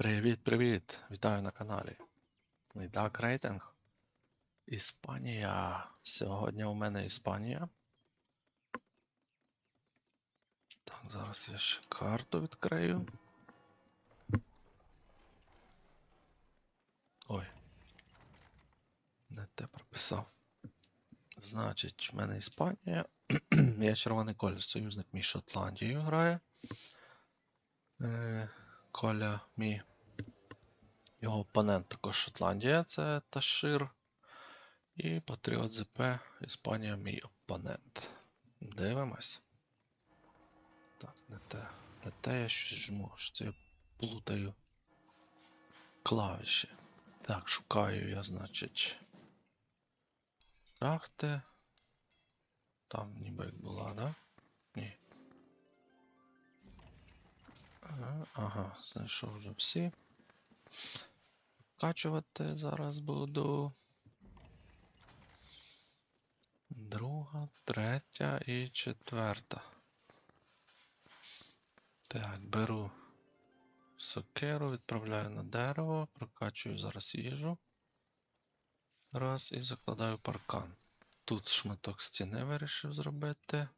Привіт-привіт! Вітаю на каналі. Лайдак рейтинг. Іспанія. Сьогодні у мене Іспанія. Так, зараз я ще карту відкрию. Ой. Не те прописав. Значить, в мене Іспанія. я червоний колір, союзник мій Шотландією грає. Е, Коля мій. Його опонент також Шотландія, це Ташир. І Патріот ЗП, Іспанія мій опонент. Дивимось. Так, не те. Не те я щось жму, що це я плутаю клавіші. Так, шукаю я, значить. Шахти. Там ніби як була, да? Ні. Ага, знайшов вже всі. Вкачувати зараз буду. Друга, третя і четверта. Так, беру сокеру, відправляю на дерево, прокачую зараз їжу. Раз і закладаю паркан. Тут шматок стіни вирішив зробити.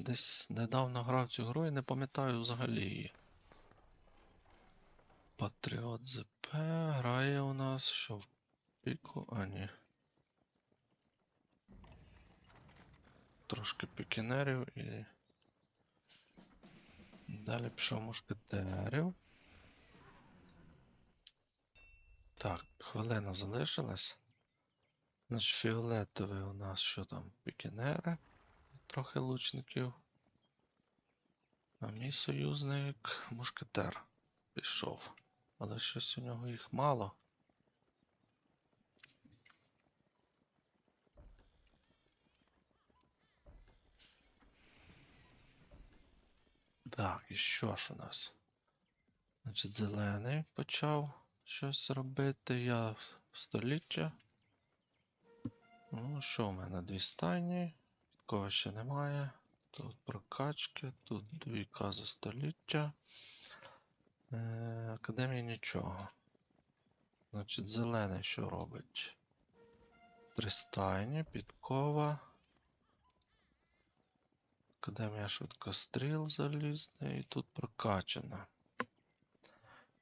Десь недавно грав цю гру і не пам'ятаю взагалі її. Патріот ЗП грає у нас що в піку, а ні. Трошки пікінерів і. Далі пішов мушкетерів. Так, хвилина залишилась. Значить, фіолетовий у нас що там? Пікінери. Трохи лучників. А мій союзник мушкетер пішов. Але щось у нього їх мало. Так, і що ж у нас? Значить, зелений почав щось робити. Я в століття. Ну, що в мене? Дві стайні. Такого ще немає. Тут прокачки, тут дві кази століття. Е, Академії нічого. Значить, зелений що робить? Тристайні, підкова. Академія швидкостріл залізний і тут прокачана.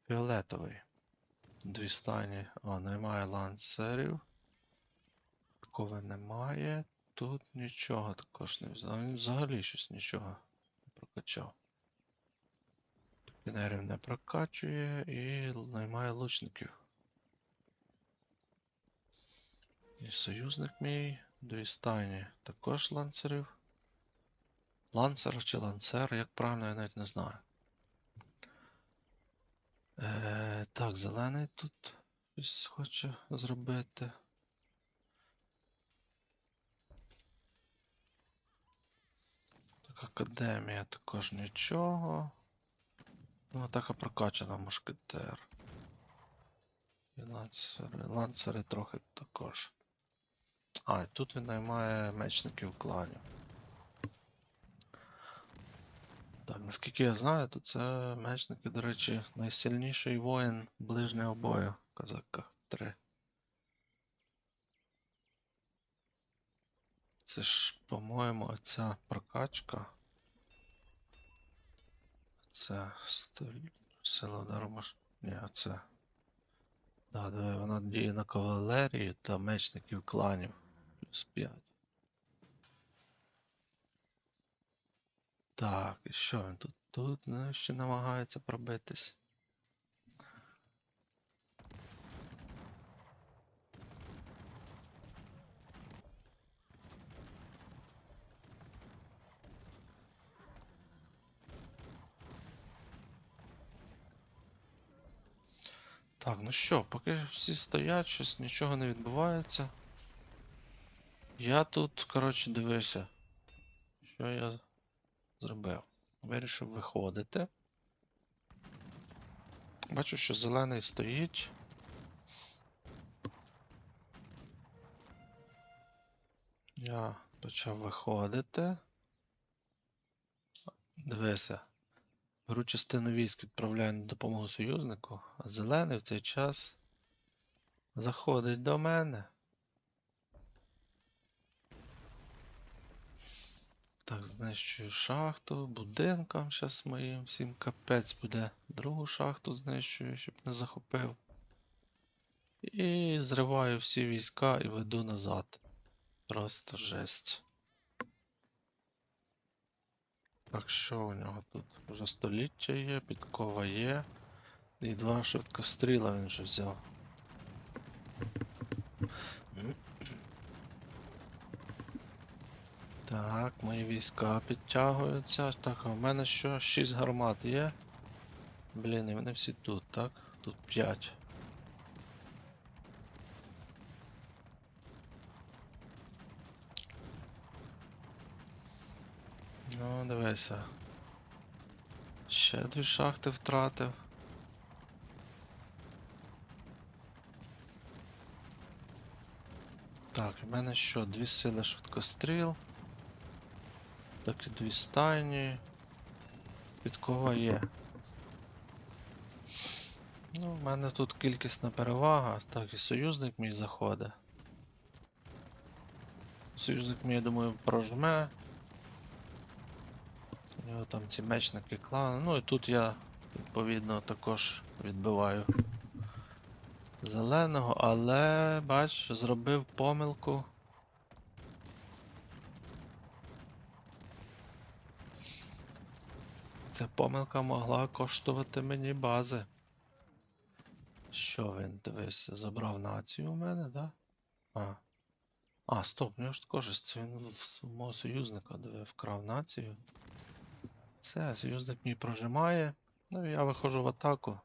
Фіолетовий. Дві стайні. О, немає лансерів. Підкови немає. Тут нічого також не взагалі, взагалі щось нічого не прокачав. Пікінерів не прокачує і наймає лучників. І союзник мій, дві стайні також ланцерів. Ланцер чи ланцер, як правильно, я навіть не знаю. Е, так, зелений тут щось хоче зробити. Так, академія також нічого. Ну, атака прокачана мушкетер. І ланцери. Ланцери трохи також. А, і тут він наймає мечників кланів. Так, наскільки я знаю, то це мечники, до речі, найсильніший воїн ближнього бою в казаках 3. Це ж, по-моєму, оця прокачка. Це стиль. Сила удару мож... Ні, це. Да, диви, вона діє на кавалерії та мечників кланів. Плюс 5. Так, і що він тут? Тут ну, ще намагається пробитись. Так, ну що, поки всі стоять, щось нічого не відбувається. Я тут, коротше, дивися, що я зробив. Вирішив виходити. Бачу, що зелений стоїть. Я почав виходити. Дивися. Беру частину військ, відправляю на допомогу союзнику, а зелений в цей час заходить до мене. Так, знищую шахту, будинкам зараз моїм всім капець буде. Другу шахту знищую, щоб не захопив. І зриваю всі війська і веду назад. Просто жесть. Так, що у нього тут? Вже століття є, підкова є. І два швидкостріла він вже взяв. Так, мої війська підтягуються. Так, а в мене що? 6 гармат є. Блін, і вони всі тут, так? Тут 5. Ну, дивися. Ще дві шахти втратив. Так, в мене що? Дві сили швидкостріл. Так і дві стайні. Підкова є. Ну, в мене тут кількісна перевага. Так, і союзник мій заходить. Союзник мій, я думаю, прожме. У нього там ці мечники клани. Ну і тут я, відповідно, також відбиваю зеленого, але бач, зробив помилку. Ця помилка могла коштувати мені бази. Що він, дивись, забрав націю у мене, да? А. А, стоп, у нього ж також це він в мого союзника диви, вкрав націю. Все, союзник мій прожимає. Ну я виходжу в атаку.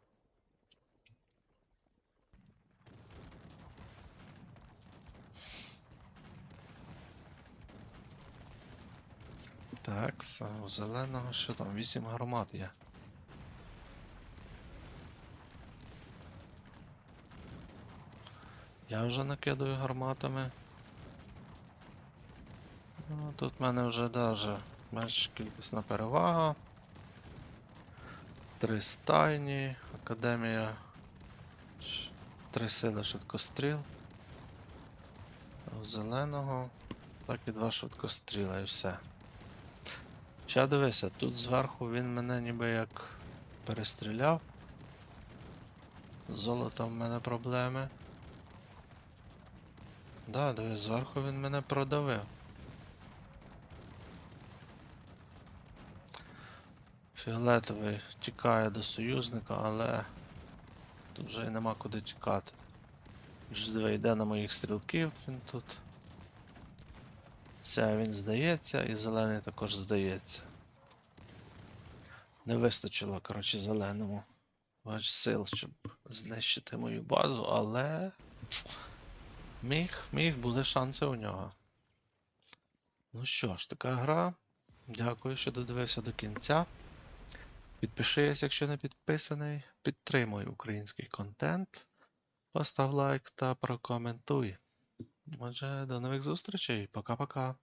Так, у зеленого що там? 8 гармат є. Я вже накидаю гарматами. Ну, тут в мене вже даже менш кількісна перевага. Три стайні, академія. Три сили швидкостріл. Зеленого. Так і два швидкостріла і все. Ще дивися, тут зверху він мене ніби як перестріляв. З золотом в мене проблеми. Да, дивись, зверху він мене продавив. Фіолетовий тікає до союзника, але тут вже й нема куди тікати. Вже йде на моїх стрілків він тут. Все, він здається, і зелений також здається. Не вистачило, коротше, зеленому. Бач сил, щоб знищити мою базу, але. Міг, міг, були шанси у нього. Ну що ж, така гра. Дякую, що додивився до кінця. Підпишись, якщо не підписаний. Підтримуй український контент. Постав лайк та прокоментуй. Отже, до нових зустрічей. Пока-пока.